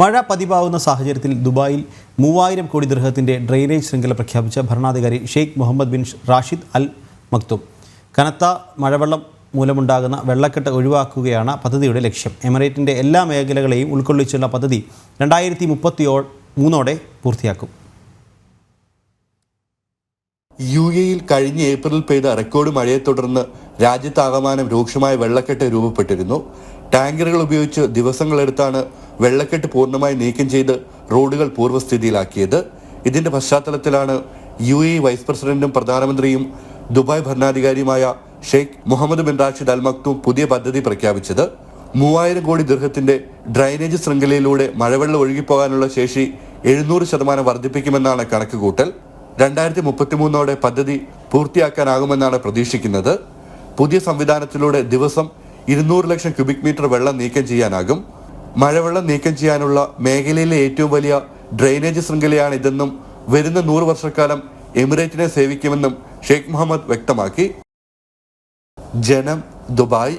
മഴ പതിവാവുന്ന സാഹചര്യത്തിൽ ദുബായിൽ മൂവായിരം കോടി ദൃഹത്തിന്റെ ഡ്രെയിനേജ് ശൃംഖല പ്രഖ്യാപിച്ച ഭരണാധികാരി Sheikh Mohammed bin Rashid Al Maktoum. കനത്ത മഴവെള്ളം മൂലമുണ്ടാകുന്ന വെള്ളക്കെട്ട് ഒഴിവാക്കുകയാണ് പദ്ധതിയുടെ ലക്ഷ്യം. എമിറേറ്റിന്റെ എല്ലാ മേഖലകളെയും ഉൾക്കൊള്ളിച്ചുള്ള പദ്ധതി രണ്ടായിരത്തി മുപ്പത്തി മൂന്നോടെ പൂർത്തിയാക്കും. യു എയിൽ കഴിഞ്ഞ ഏപ്രിലിൽ പെയ്ത റെക്കോർഡ് മഴയെ തുടർന്ന് രാജ്യത്താകമാനം രൂക്ഷമായ വെള്ളക്കെട്ട് രൂപപ്പെട്ടിരുന്നു. ടാങ്കറുകൾ ഉപയോഗിച്ച് ദിവസങ്ങളെടുത്താണ് വെള്ളക്കെട്ട് പൂർണമായി നീക്കം ചെയ്ത് റോഡുകൾ പൂർവസ്ഥിതിയിലാക്കിയത്. ഇതിന്റെ പശ്ചാത്തലത്തിലാണ് യു എ വൈസ് പ്രസിഡന്റും പ്രധാനമന്ത്രിയും Dubai ഭരണാധികാരിയുമായ Sheikh Mohammed bin Rashid Al Maktoum പുതിയ പദ്ധതി പ്രഖ്യാപിച്ചത്. മൂവായിരം കോടി ദീർഘത്തിന്റെ ഡ്രൈനേജ് ശൃംഖലയിലൂടെ മഴവെള്ളം ഒഴുകിപ്പോകാനുള്ള ശേഷി എഴുന്നൂറ് ശതമാനം വർദ്ധിപ്പിക്കുമെന്നാണ് കണക്കുകൂട്ടൽ. രണ്ടായിരത്തി മുപ്പത്തിമൂന്നോടെ പദ്ധതി പൂർത്തിയാക്കാനാകുമെന്നാണ് പ്രതീക്ഷിക്കുന്നത്. പുതിയ സംവിധാനത്തിലൂടെ ദിവസം ഇരുന്നൂറ് ലക്ഷം ക്യൂബിക് മീറ്റർ വെള്ളം നീക്കം ചെയ്യാനാകും. മഴവെള്ളം നീക്കം ചെയ്യാനുള്ള മേഖലയിലെ ഏറ്റവും വലിയ ഡ്രെയിനേജ് ശൃംഖലയാണ് ഇതെന്നും വരുന്ന നൂറ് വർഷക്കാലം എമിറേറ്റിനെ സേവിക്കുമെന്നും ഷെയ്ഖ് മുഹമ്മദ് വ്യക്തമാക്കി. ജനം ദുബായ്.